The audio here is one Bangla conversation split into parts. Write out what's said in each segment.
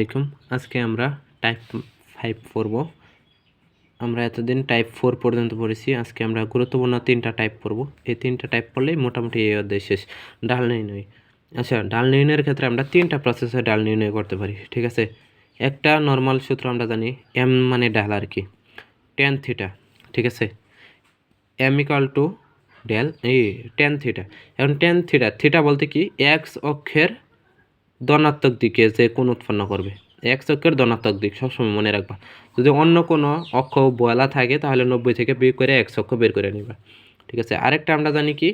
আলাইকুম। আজকে আমরা টাইপ ফাইভ পড়ব। আমরা এতদিন টাইপ ফোর পর্যন্ত পড়েছি। আজকে আমরা গুরুত্বপূর্ণ তিনটা টাইপ পড়ব। এই তিনটা টাইপ পড়লেই মোটামুটি এই অধ্যায় শেষ। ডাল নির্ণয় আচ্ছা ডাল নির্ণয়ের ক্ষেত্রে আমরা তিনটা প্রসেসে ডাল নির্ণয় করতে পারি, ঠিক আছে? একটা নর্মাল সূত্র আমরা জানি এম মানে ডাল আর কি। টেন থিটা ঠিক আছে? এম ইকাল টু ডেল, এই টেন থিটা এখন টেন থিটা থিটা বলতে কি? এক্স অক্ষের ধনাত্মক দিকে যে কোণ উৎপন্ন করবে, এক অক্ষের ধনাত্মক দিক সবসময় মনে রাখবা। যদি অন্য কোনো অক্ষ বলা থাকে, তাহলে নব্বই থেকে বিয়োগ করে এক চক্ষ বের করে নিবা। ঠিক আছে? আরেকটা আমরা জানি কি?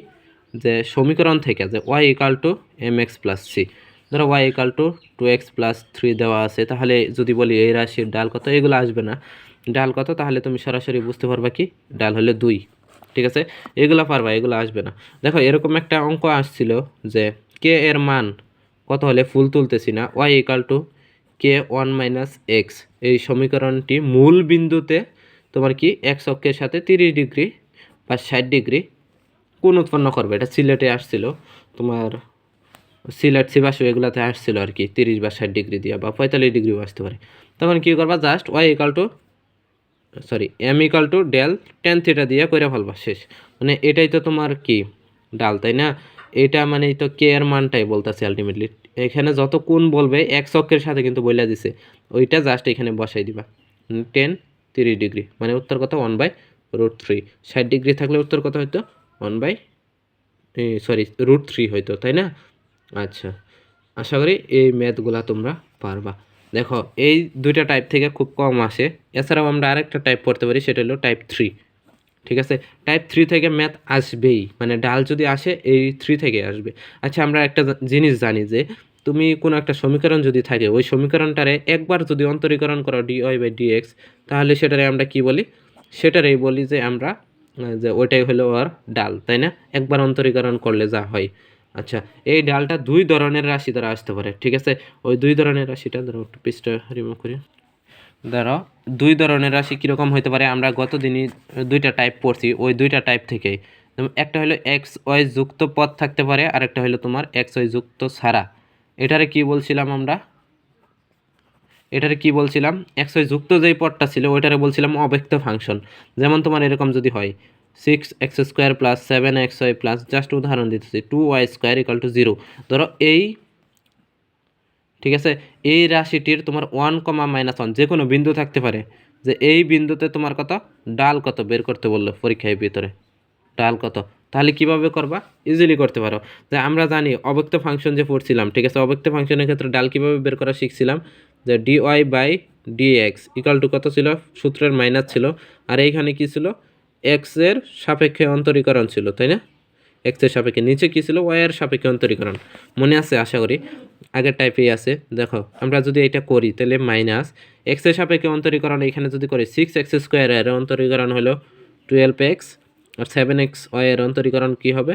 যে সমীকরণ থেকে যে Y equal to M X plus C ধরো Y equal to two X plus three দেওয়া আছে, তাহলে যদি বলি এই রাশির ডাল কত? এগুলো আসবে না। ডাল কত? তাহলে তুমি সরাসরি বুঝতে পারবা কি? ডাল হলে দুই। ঠিক আছে? এগুলো পারবা, এগুলো আসবে না। দেখো, এরকম একটা অঙ্ক আসছিল যে কে এর মান কত হলে ফুল তুলতেছি না? Y equal to K one minus X এই সমীকরণটি মূল বিন্দুতে তোমার কি এক্স অক্ষের সাথে তিরিশ ডিগ্রি বা ষাট ডিগ্রি কোন উৎপন্ন করবে? এটা সিলেটে আসছিল। তোমার সিলেট সিবাসু এগুলাতে আসছিল আর কি, তিরিশ বা ষাট ডিগ্রি দিয়া বা পঁয়তাল্লিশ ডিগ্রিও আসতে পারে। তখন কী করবা? Just Y equal to sorry M equal to del tan theta দিয়ে করে ফেলবা শেষ। মানে এটাই তো তোমার কি ডাল, তাই না? এটা মানে তো কে এর মানটাই বলতেছে আলটিমেটলি এখানে যত কোণ বলবে, এক চক্রের সাথে কিন্তু বইলা দিছে। ওইটা জাস্ট এখানে বসাই দিবা। টেন তিরিশ ডিগ্রি মানে উত্তর কথা ওয়ান বাই রুট থ্রি ষাট ডিগ্রি থাকলে উত্তর কথা হয়তো one by sorry root three হয়তো তাই না? আচ্ছা আশা করি এই ম্যাথগুলা তোমরা পারবা। দেখো, এই দুইটা টাইপ থেকে খুব কম আসে। এছাড়াও আমরা আরেকটা টাইপ পড়তে পারি, সেটা হলো টাইপ থ্রি ঠিক আছে? টাইপ থ্রি থেকে ম্যাথ আসবেই। মানে ডাল যদি আসে, এই থ্রি থেকে আসবে। আচ্ছা আমরা একটা জিনিস জানি যে, তুমি কোনো একটা সমীকরণ যদি থাকে, ওই সমীকরণটারে একবার যদি অন্তরীকরণ করো D Y by D X তাহলে সেটারে আমরা কি বলি? সেটারেই বলি যে আমরা, যে ওইটাই হলো ওর ডাল, তাই না? একবার অন্তরীকরণ করলে যা হয়। আচ্ছা এই ডালটা দুই ধরনের রাশি দ্বারা আসতে পারে, ঠিক আছে? ওই দুই ধরনের রাশিটা ধরো একটু পিসটা রিমুভ করি। ধরো, দুই ধরনের রাশি কীরকম হতে পারে? আমরা গত দিনই দুইটা টাইপ পড়ছি, ওই দুইটা টাইপ যেমন একটা হলো এক্স ওয়াই যুক্ত পদ থাকতে পারে আর একটা হলো তোমার এক্স ওয়াই যুক্ত ছাড়া এটারে কি বলছিলাম আমরা? এটারে কি বলছিলাম? এক্স ওয়াই যুক্ত যেই পদটা ছিল, ওইটারে বলছিলাম অব্যক্ত ফাংশন। যেমন তোমার এরকম যদি হয় six X square plus seven X Y plus just উদাহরণ দিতেছি two Y square equal to zero ধরো এই ঠিক আছে? এই রাশিটির তোমার ওয়ান কমা মাইনাস ওয়ান যে কোনো বিন্দু থাকতে পারে। যে এই বিন্দুতে তোমার কত? ডাল কত? বের করতে বলল পরীক্ষায় ভিতরে। ডাল কত? তাহলে কীভাবে করবা? ইজিলি করতে পারো। যে আমরা জানি অব্যক্ত ফাংশন যে পড়ছিলাম, ঠিক আছে? অব্যক্ত ফাংশনের ক্ষেত্রে ডাল কীভাবে বের করা শিখছিলাম? যে D Y by D X equal to কত ছিল? সূত্রের মাইনাস ছিল। আর এইখানে কি ছিল? এক্সের সাপেক্ষে অন্তরীকরণ ছিল, তাই না? এক্সের সাপেক্ষে, নিচে কী ছিল? ওয়াইয়ের সাপেক্ষে অন্তরীকরণ। মনে আছে? আশা করি। আগের টাইপেই আছে। দেখো, আমরা যদি এটা করি, তাহলে মাইনাস এক্সের সাপেক্ষে অন্তরীকরণ, এখানে যদি করি সিক্স এক্স স্কোয়ারের অন্তরীকরণ হলো টুয়েলভ এক্স আর সেভেন এক্স ওয়াইয়ের অন্তরীকরণ কী হবে?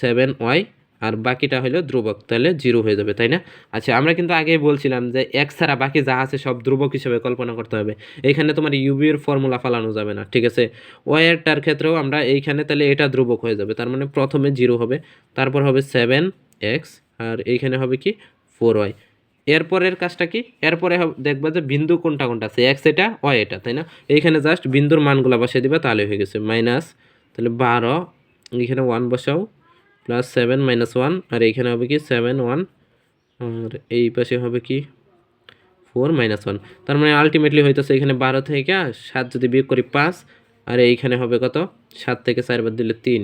সেভেন ওয়াই আর বাকিটা হলো ধ্রুবক, তাহলে জিরো হয়ে যাবে, তাই না? আচ্ছা আমরা কিন্তু আগেই বলছিলাম যে এক্স ছাড়া বাকি যা আছে সব ধ্রুবক হিসেবে কল্পনা করতে হবে। এইখানে তোমার ইউবির ফর্মুলা ফালানো যাবে না, ঠিক আছে? ওয়াইয়েরটার ক্ষেত্রেও আমরা এইখানে তাহলে এটা ধ্রুবক হয়ে যাবে, তার মানে প্রথমে জিরো হবে, তারপর হবে সেভেন এক্স আর এইখানে হবে কি? ফোর ওয়াই এরপরের কাজটা কি? এরপরে দেখবা যে বিন্দু কোনটা কোনটা আছে এক্স এটা ওয়াই এটা, তাই না? এইখানে জাস্ট বিন্দুর মানগুলো বসিয়ে দিবা, তাহলে হয়ে গেছে মাইনাস তাহলে বারো এখানে ওয়ান বসাও প্লাস সেভেন মাইনাস ওয়ান আর এইখানে হবে কি সেভেন ওয়ান আর এই পাশে হবে কি ফোর মাইনাস ওয়ান তার মানে আলটিমেটলি হইতেছে এখানে বারো থেকে সাত যদি বিয়োগ করি পাঁচ, আর এইখানে হবে কত? সাত থেকে চারবার দিলে তিন,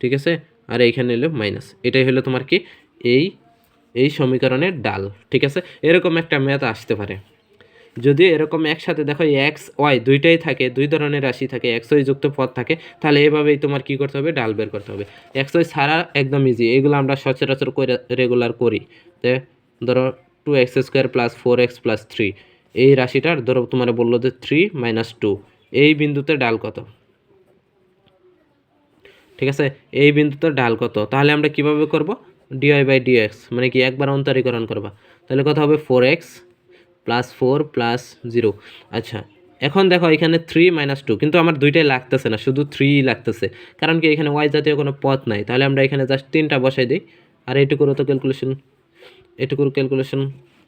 ঠিক আছে? আর এইখানে এলো মাইনাস এটাই হলো তোমার কি? এই এই সমীকরণের ডাল, ঠিক আছে? এরকম একটা ম্যাথ আসতে পারে। যদি এরকম একসাথে দেখো এক্স ওয়াই দুইটাই থাকে, দুই ধরনের রাশি থাকে এক্স ওয়াই যুক্ত পদ থাকে, তাহলে এভাবেই তোমার কি করতে হবে? ডাল বের করতে হবে। এক্স ওয়াই ছাড়া একদম ইজি এগুলো আমরা সচরাচর করে রেগুলার করি। যে ধরো two X square plus four X plus three এই রাশিটার ধরো তোমার বলল যে থ্রি মাইনাস টু এই বিন্দুতে ডাল কত? ঠিক আছে? এই বিন্দুতে ডাল কত? তাহলে আমরা কীভাবে করব? ডিওয়াই বাই ডিএক্স মানে কি একবার অন্তরীকরণ করবা। তাহলে কত হবে? Four X plus four plus zero আচ্ছা এখন দেখো এখানে থ্রি মাইনাস টু কিন্তু আমার দুইটাই লাগতেছে না, শুধু থ্রি লাগতেছে। কারণ কি এখানে ওয়াই জাতীয় কোনো পথ নাই, তাহলে আমরা এখানে জাস্ট তিনটা বসাই দিই। আর এইটুকুরও তো ক্যালকুলেশন এটুকুর ক্যালকুলেশন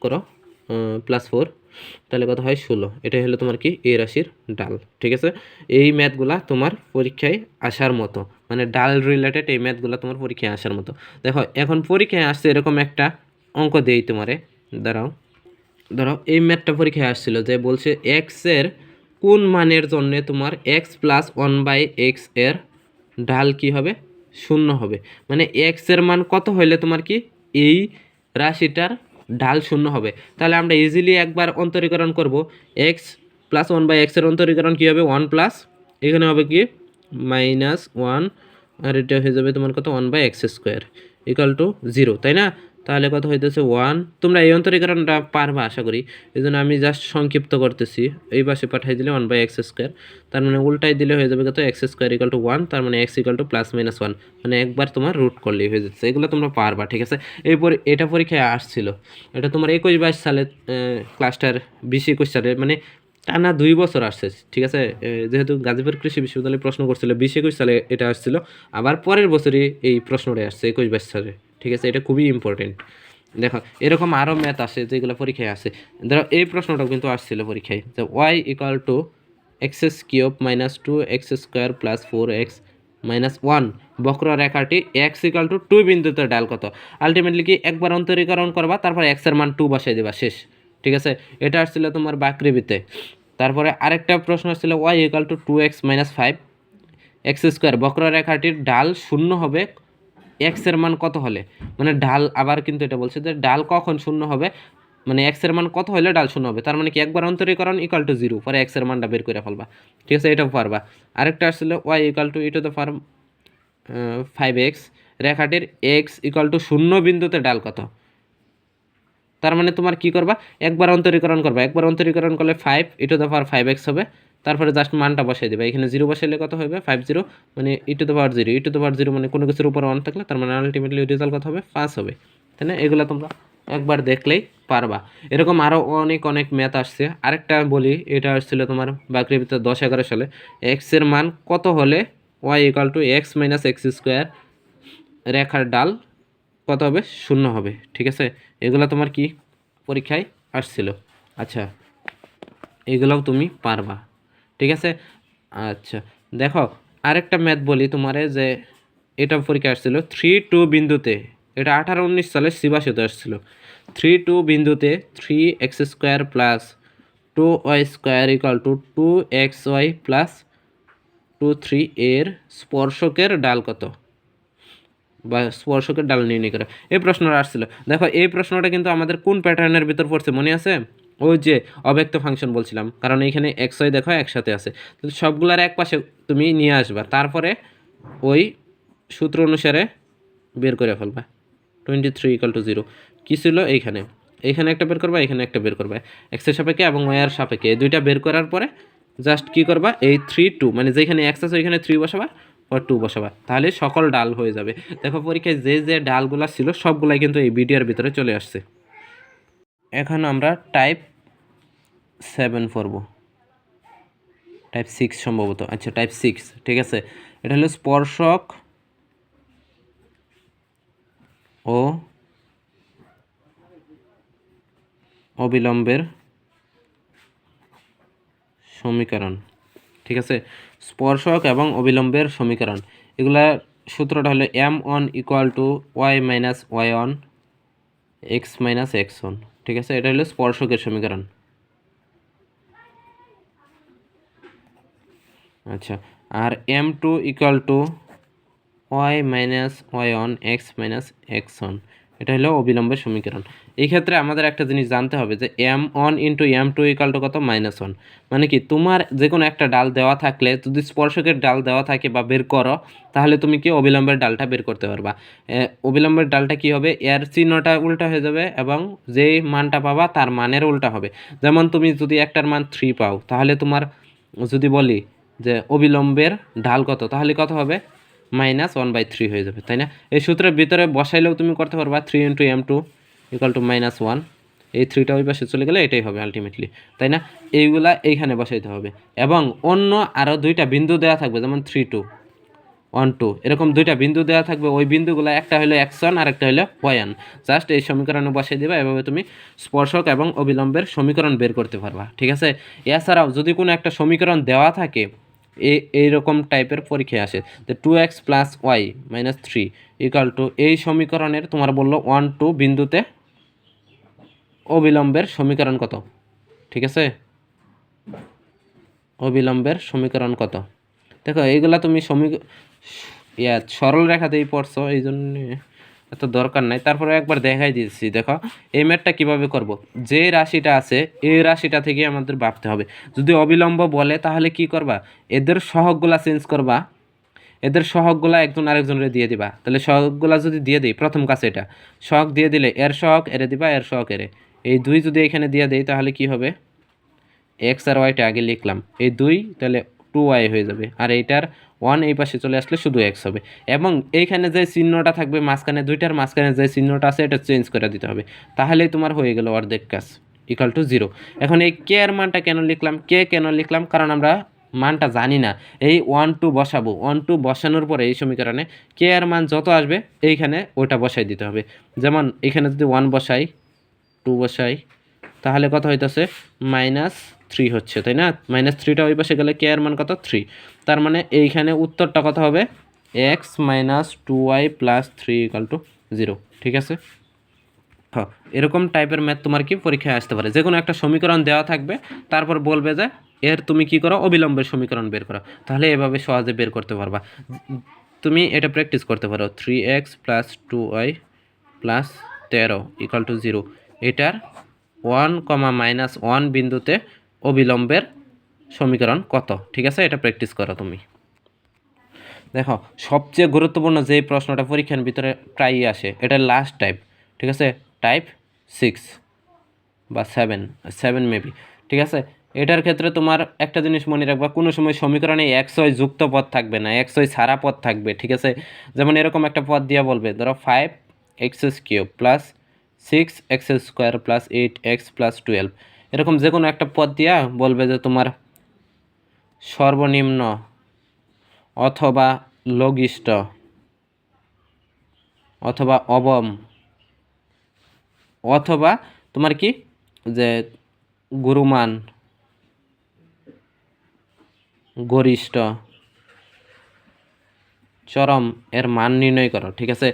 করো প্লাস ফোর তাহলে কত হয় ষোলো। এটাই হলো তোমার কি এ রাশির ডাল, ঠিক আছে? এই ম্যাথগুলা তোমার পরীক্ষায় আসার মতো মানে ডাল রিলেটেড এই ম্যাথগুলো তোমার পরীক্ষায় আসার মতো। দেখো, এখন পরীক্ষায় আসছে এরকম একটা অঙ্ক দেই তোমারে, দাঁড়াও। ধরো, এই ম্যাথটা পরীক্ষায় আসছিল যে বলছে এক্সের কোন মানের জন্য তোমার এক্স প্লাস ওয়ান বাই এক্সের ঢাল কি হবে? শূন্য হবে। মানে এক্সের মান কত হইলে তোমার কি এই রাশিটার ঢাল শূন্য হবে? তাহলে আমরা ইজিলি একবার অন্তরীকরণ করব। এক্স প্লাস ওয়ান বাই এক্সের অন্তরীকরণ কী হবে? ওয়ান প্লাস এখানে হবে কি? মাইনাস ওয়ান আর এটা হয়ে যাবে তোমার কত? One by X square equal to zero তাই না? তাহলে কত হইতেছে ওয়ান তোমরা এই অন্তরীকরণটা পারবা আশা করি। এই জন্য আমি জাস্ট সংক্ষিপ্ত করতেছি। এই পাশে পাঠাই দিলে ওয়ান বাই এক্স স্কোয়ার তার মানে উল্টাই দিলে হয়ে যাবে কত? X square equal to one তার মানে X equal to plus minus one মানে একবার তোমার রুট করলেই হয়ে যাচ্ছে। এগুলো তোমরা পারবা, ঠিক আছে? এই পরি এটা পরীক্ষায় আসছিল। এটা তোমার একুশ বাইশ সালে ক্লাসটার বিশ একুশ সালে মানে টানা দুই বছর আসছে, ঠিক আছে? যেহেতু গাজীপুর কৃষি বিশ্ববিদ্যালয়ে প্রশ্ন করছিল, বিশ একুশ সালে এটা আসছিল। আবার পরের বছরই এই প্রশ্নটা আসছে, একুশ বাইশ সালে। ঠিক আছে? এটা খুবই ইম্পর্টেন্ট দেখো, এরকম আরও ম্যাথ আসে, যেগুলো পরীক্ষায় আসে। ধরো, এই প্রশ্নটাও কিন্তু আসছিল পরীক্ষায়, যে Y equal to X cube minus two X square plus four X minus one বক্ররেখাটি এক্স ইকাল টু টু বিন্দুতে ডাল কত? আলটিমেটলি কি একবার অন্তরীকরণ করবা, তারপর এক্সের মান টু বসাই দেবা, শেষ। ঠিক আছে? এটা আসছিল তোমার বাকৃবিতে। তারপরে আরেকটা প্রশ্ন আসছিল Y equal to two X minus five X square বক্ররেখাটির ডাল শূন্য হবে এক্সের মান কত হলে? মানে ডাল আবার কিন্তু এটা বলছে যে ডাল কখন শূন্য হবে? মানে এক্সের মান কত হলে ডাল শূন্য হবে? তার মানে কি একবার অন্তরীকরণ ইকাল টু জিরো পরে এক্সের মানটা বের করে ফেলবা। ঠিক আছে, এটাও পারবা। আরেকটা আসলে Y equal to e to the farm five x রেখাটির এক্স ইকাল টু শূন্য বিন্দুতে ডাল কত? তার মানে তোমার কি করবা? একবার অন্তরীকরণ করবা। একবার অন্তরীকরণ করলে five into the power five x হবে। তারপরে জাস্ট মানটা বসাই দেবে। এখানে জিরো বসাইলে কত হবে? ফাইভ জিরো মানে e to the power zero e to the power zero মানে কোনো কিছুর উপর ওয়ান থাকলে তার মানে আলটিমেটলি রেজাল্ট কত হবে? পাঁচ হবে। তাই না? এগুলো তোমরা একবার দেখলেই পারবা। এরকম আরও অনেক অনেক ম্যাথ আসছে। আরেকটা বলি, এটা আসছিল তোমার বাকরির ভিতরে দশ এগারো সালে। এক্সের মান কত হলে Y equal to X minus X square রেখার ডাল কত হবে? শূন্য হবে। ঠিক আছে? এগুলো তোমার কি পরীক্ষায় আসছিল। আচ্ছা এগুলোও তুমি পারবা। ঠিক আছে? আচ্ছা দেখো, আরেকটা ম্যাথ বলি তোমারে যে এটা পরীক্ষা আসছিল থ্রি টু বিন্দুতে, এটা আঠারো উনিশ সালে শিবাসিতে আসছিল। থ্রি টু বিন্দুতে three X square plus two Y square equal to two X Y plus two three এর স্পর্শকের ডাল কত? বা স্পর্শকের ডাল নির্ণয় করে। এই প্রশ্নটা আসছিল। দেখো, এই প্রশ্নটা কিন্তু আমাদের কোন প্যাটার্নের ভিতর পড়ছে, মনে আছে? ওই যে অব্যক্ত ফাংশন বলছিলাম, কারণ এখানে এক্স ওয়াই দেখো একসাথে আছে। তো সবগুলার এক পাশে তুমি নিয়ে আসবা, তারপরে ওই সূত্র অনুসারে বের করে ফেলবা। Twenty three equal to zero কী ছিল এইখানে? এইখানে একটা বের করবা এখানে একটা বের করবা। এক্সের সাপেক্ষে এবং ওয়ার সাপেক্ষে, এই দুইটা বের করার পরে জাস্ট কি করবা? এই থ্রি টু মানে যেখানে এক্স আছে ওইখানে থ্রি বসাবা পর টু বসাবা। তাহলে সকল ডাল হয়ে যাবে। দেখো পরীক্ষায় যে যে ডালগুলো ছিল, সবগুলাই কিন্তু এই ভিডিওর ভিতরে চলে আসছে। এখন আমরা টাইপ সেভেন পড়ব। টাইপ সিক্স সম্ভবত। আচ্ছা টাইপ সিক্স ঠিক আছে? এটা হলো স্পর্শক ও অবিলম্বের সমীকরণ, ঠিক আছে? স্পর্শক এবং অবিলম্বের সমীকরণ। এগুলা সূত্রটা হলো M one equal to Y minus Y one X minus X one ঠিক আছে? এটা হলো স্পর্শকের সমীকরণ। আচ্ছা আর M two equal to Y minus Y one X minus X one এটা হলো অবিলম্বের সমীকরণ। এই ক্ষেত্রে আমাদের একটা জিনিস জানতে হবে যে M one into M two equal to কত? মাইনাস ওয়ান মানে কি, তোমার যে কোনো একটা ডাল দেওয়া থাকলে, যদি স্পর্শকের ডাল দেওয়া থাকে বা বের করো, তাহলে তুমি কি অবিলম্বের ডালটা বের করতে পারবা। অবিলম্বের ডালটা কি হবে? এর চিহ্নটা উল্টা হয়ে যাবে এবং যেই মানটা পাবা, তার মানের উল্টা হবে। যেমন তুমি যদি একটার মান থ্রি পাও, তাহলে তোমার যদি বলি যে অবিলম্বের ঢাল কত, তাহলে কত হবে? মাইনাস ওয়ান বাই থ্রি হয়ে যাবে, তাই না? এই সূত্রের ভিতরে বসাইলেও তুমি করতে পারবা three into M two equal to minus one এই থ্রিটা ওই পাশে চলে গেলে এটাই হবে আলটিমেটলি তাই না? এইগুলা এইখানে বসাইতে হবে। এবং অন্য আরও দুইটা বিন্দু দেওয়া থাকবে, যেমন থ্রি টু ওয়ান টু এরকম দুইটা বিন্দু দেওয়া থাকবে, ওই বিন্দুগুলো একটা হলো এক্স ওয়ান আর একটা হলো ওয়ান জাস্ট এই সমীকরণে বসিয়ে দিবা, এভাবে তুমি স্পর্শক এবং অবিলম্বের সমীকরণ বের করতে পারবা, ঠিক আছে? এছাড়াও যদি কোনো একটা সমীকরণ দেওয়া থাকে এই এইরকম টাইপের পরীক্ষায় আসে। যে two X plus Y minus three equal to এই সমীকরণের তোমার বলল ওয়ান টু বিন্দুতে অবিলম্বের সমীকরণ কত? ঠিক আছে? অবিলম্বের সমীকরণ কত? দেখো, এইগুলা তুমি সমী ইয়া, সরল রেখাতেই পড়ছো এই জন্য এত দরকার নাই। তারপরে একবার দেখাই দিচ্ছি দেখো। এই ম্যাটটা কীভাবে করব? যে রাশিটা আছে, এই রাশিটা থেকে আমাদের ভাবতে হবে। যদি অবিলম্ব বলে, তাহলে কি করবা? এদের সহগগুলা চেঞ্জ করবা। এদের সহগগুলা একজন আরেকজনের দিয়ে দিবা। তাহলে সহগগুলা যদি দিয়ে দিই, প্রথম কাছে এটা। সহগ দিয়ে দিলে এর সহগ, এরে দিবা এর সহগ, এরে। এই দুই যদি এখানে দিয়ে দেই, তাহলে কি হবে? এক্স আর ওয়াইটা আগে লিখলাম। এই দুই, তাহলে টু ওয়াই হয়ে যাবে। আর এইটার ওয়ান এই পাশে চলে আসলে শুধু এক্স হবে। এবং এইখানে যে চিহ্নটা থাকবে, মাঝখানে দুইটার মাঝখানে যে চিহ্নটা আছে, এটা চেঞ্জ করে দিতে হবে। তাহলেই তোমার হয়ে গেল অর্ধেক কাজ ইকাল টু জিরো এখন এই কে এর মানটা কেন লিখলাম? কে কেন লিখলাম? কারণ আমরা মানটা জানি না। এই ওয়ান টু বসাবো। ওয়ান টু বসানোর পরে এই সমীকরণে কে এর মান যত আসবে, এইখানে ওইটা বসাই দিতে হবে। যেমন এখানে যদি ওয়ান বসাই টু বসাই, তাহলে কত হইতেছে? মাইনাস থ্রি হচ্ছে, তাই না? মাইনাস থ্রিটা ওই পাশে গেলে কে এর মান কত? থ্রি তার মানে এইখানে উত্তরটা কত হবে? X minus two Y plus three equal to zero ঠিক আছে? হ্যাঁ এরকম টাইপের ম্যাথ তোমার কি পরীক্ষায় আসতে পারে? যে কোনো একটা সমীকরণ দেওয়া থাকবে, তারপর বলবে যে, এর তুমি কি করো? অবিলম্বের সমীকরণ বের করো। তাহলে এভাবে সহজে বের করতে পারবা। তুমি এটা প্র্যাকটিস করতে পারো। Three X plus two Y plus তেরো ইকাল টু জিরো এটার ওয়ান কমা মাইনাস ওয়ান বিন্দুতে অবিলম্বের সমীকরণ কত? ঠিক আছে, এটা প্র্যাকটিস করো তুমি। দেখো, সবচেয়ে গুরুত্বপূর্ণ যে প্রশ্নটা পরীক্ষার ভিতরে প্রায়ই আসে, এটা লাস্ট টাইপ ঠিক আছে? টাইপ সিক্স বা সেভেন সেভেন মেবি ঠিক আছে? এটার ক্ষেত্রে তোমার একটা জিনিস মনে রাখবা, কোনো সময় সমীকরণে এক্স যুক্ত পদ থাকবে না ওয়াই ছাড়া পদ থাকবে, ঠিক আছে? যেমন এরকম একটা পদ দিয়া বলবে, ধরো five X cube plus six X square plus eight X plus twelve এরকম যে কোনো একটা পদ দিয়া বলবে যে তোমার সর্বনিম্ন অথবা লঘিষ্ঠ অথবা অবম অথবা তোমার কি? যে গুরুমান, গরিষ্ঠ, চরম, এর মান নির্ণয় করো, ঠিক আছে?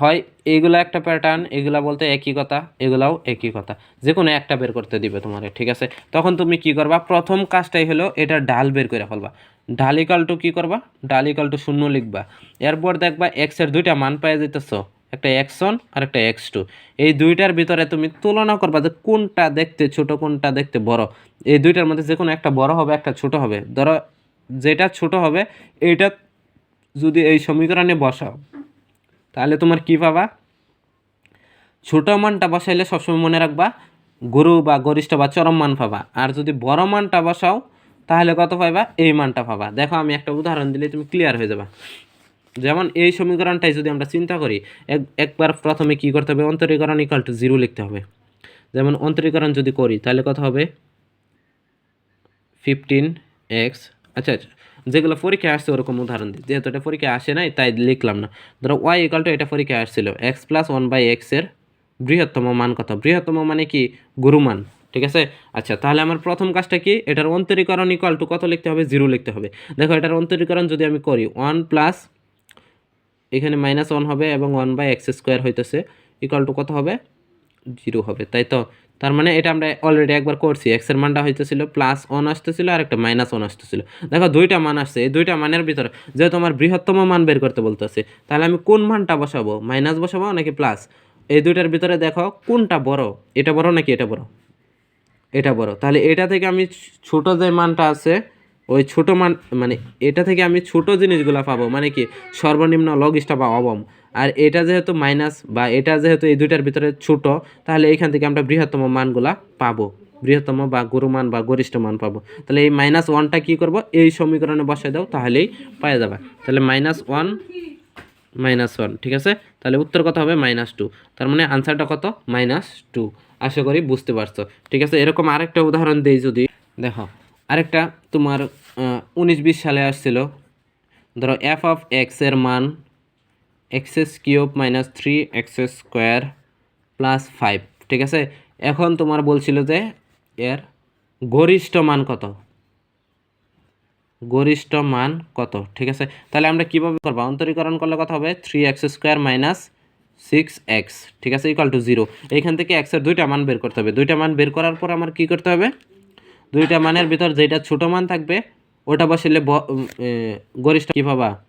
হয় এইগুলা একটা প্যাটার্ন এগুলা বলতে একই কথা, এগুলাও একই কথা। যে কোনো একটা বের করতে দিবে তোমার, ঠিক আছে? তখন তুমি কি করবা? প্রথম কাজটাই হলো এটা ডাল বের করে ফেলবা। ডাল ইকাল টু কী করবা? ডাল ইকাল টু শূন্য লিখবা। এরপর দেখবা এক্সের দুইটা মান পাই যেতেছ একটা এক্স ওয়ান আর একটা এক্স টু এই দুইটার ভিতরে তুমি তুলনা করবা যে কোনটা দেখতে ছোট, কোনটা দেখতে বড়। এই দুইটার মধ্যে যে কোনো একটা বড় হবে, একটা ছোট হবে। ধরো যেটা ছোট হবে, এইটা যদি এই সমীকরণে বসাও তাহলে তোমার কি পাবা ছোট মানটা বসাইলে সবসময় মনে রাখবা, গুরু বা গরিষ্ঠ বা চরম মান পাবা আর যদি বড় মানটা বসাও, তাহলে কত পাইবা? এই মানটা পাবা। দেখো, আমি একটা উদাহরণ দিলে তুমি ক্লিয়ার হয়ে যাবা। যেমন এই সমীকরণটাই যদি আমরা চিন্তা করি, এক একবার প্রথমে কি করতে হবে? অন্তরীকরণ ইকাল টু জিরো লিখতে হবে। যেমন অন্তরীকরণ যদি করি, তাহলে কত হবে? ফিফটিন এক্স আচ্ছা আচ্ছা যেগুলো পরীক্ষায় আসছে ওরকম উদাহরণ দিই যেহেতু এটা পরীক্ষায় আসে নাই, তাই লিখলাম না। ধরো ওয়াই ইকাল টু এটা পরীক্ষায় আসছিল। এক্স প্লাস ওয়ান বাই এক্সের বৃহত্তম মান কত? বৃহত্তম মানে কি? গুরুমান, ঠিক আছে? আচ্ছা তাহলে আমার প্রথম কাজটা কি? এটার অন্তরীকরণ ইকুয়াল টু কত লিখতে হবে? জিরো লিখতে হবে। দেখো, এটার অন্তরীকরণ যদি আমি করি ওয়ান প্লাস এখানে মাইনাস ওয়ান হবে এবং ওয়ান বাই এক্স স্কোয়ার হইতেছে ইকুয়াল টু কত হবে? জিরো হবে। তাই তো? তার মানে এটা আমরা অলরেডি একবার করছি। এক্সের মানটা হইতেছিল প্লাস ওয়ান আসতেছিল আর একটা মাইনাস ওয়ান আসতেছিল। দেখো দুইটা মান আসছে, এই দুইটা মানের ভিতরে যেহেতু আমার বৃহত্তম মান বের করতে বলতেছে, তাহলে আমি কোন মানটা বসাবো? মাইনাস বসাবো নাকি প্লাস এই দুইটার ভিতরে দেখো কোনটা বড়? এটা বড় নাকি এটা বড়? এটা বড়। তাহলে এটা থেকে আমি ছোট যে মানটা আছে, ওই ছোট মান মানে এটা থেকে আমি ছোট জিনিসগুলো পাবো। মানে কি? সর্বনিম্ন লঘিষ্ঠ বা অবম। আর এটা যেহেতু মাইনাস বা এটা যেহেতু এই দুইটার ভিতরে ছোট, তাহলে এইখান থেকে আমরা বৃহত্তম মানগুলা পাবো। বৃহত্তম বা গুরুমান বা গরিষ্ঠ মান পাবো। তাহলে এই মাইনাস ওয়ানটা কী করব? এই সমীকরণে বসায় দাও, তাহলেই পাওয়া যাবে। তাহলে মাইনাস ওয়ান মাইনাস ওয়ান ঠিক আছে? তাহলে উত্তর কত হবে? মাইনাস টু তার মানে আনসারটা কত? মাইনাস টু আশা করি বুঝতে পারছ। ঠিক আছে? এরকম আরেকটা উদাহরণ দেই যদি। দেখো, আরেকটা তোমার উনিশ বিশ সালে আসছিল। ধরো এফ অফ এক্সের মান X's cube minus three X square plus five ঠিক আছে? এখন তোমার বলছিল যে এর গরিষ্ঠ মান কত? গরিষ্ঠ মান কত ঠিক আছে? তাহলে আমরা কীভাবে করব? অন্তরীকরণ করলে কত হবে? Three X square minus six X ঠিক আছে? ইকাল টু জিরো এইখান থেকে এক্সের দুইটা মান বের করতে হবে। দুইটা মান বের করার পর আমার কি করতে হবে? দুইটা মানের ভিতর যেটা ছোট মান থাকবে ওটা বসাইলে ব- উম, এ, গরিষ্ঠ কী পাবা?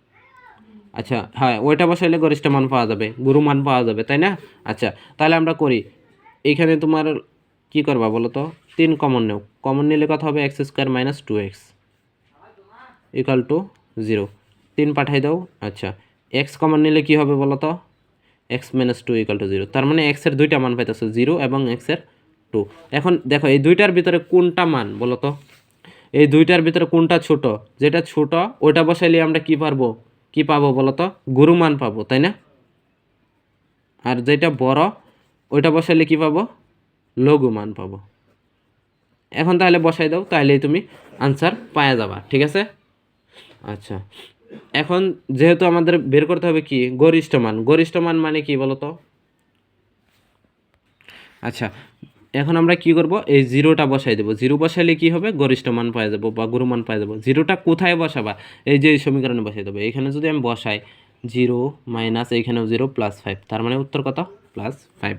আচ্ছা হ্যাঁ ওইটা বসাইলে গরিষ্ঠ মান পাওয়া যাবে, গুরু মান পাওয়া যাবে, তাই না? আচ্ছা তাহলে আমরা করি, এইখানে তোমার কি করবা বলো তো? তিন কমন নেও কমন নিলে কত হবে? X square minus two X equal to zero তিন পাঠাই দাও আচ্ছা এক্স কমন নিলে কি হবে বলো তো? X minus two equal to zero তার মানে এক্সের দুইটা মান পাইতেছো জিরো এবং এক্সের টু এখন দেখো, এই দুইটার ভিতরে কোনটা মান বলো তো? এই দুইটার ভিতরে কোনটা ছোট? যেটা ছোট, ওইটা বসাইলে আমরা কি পারব? কি পাবো বলো তো গুরু মান পাবো, তাই না? আর যেটা বড়, ওইটা বসাইলে কি পাবো? লঘু মান পাবো। এখন তাহলে বসাই দাও তাহলেই তুমি আনসার পাওয়া যাবা, ঠিক আছে? আচ্ছা। এখন যেহেতু আমাদের বের করতে হবে কি? গরিষ্ঠ মান। গরিষ্ঠ মান মানে কি বলো তো আচ্ছা এখন আমরা কি করব? এই জিরোটা বসাই দেবো। জিরো বসাইলে কি হবে? গরিষ্ঠ মান পাওয়া যাব বা গুরু মান পাওয়া যাব। জিরোটা কোথায় বসাবা? এই যে সমীকরণে বসাই দেবো। এখানে যদি আমি বসাই, জিরো মাইনাস এইখানেও জিরো প্লাস ফাইভ তার মানে উত্তর কত? Plus five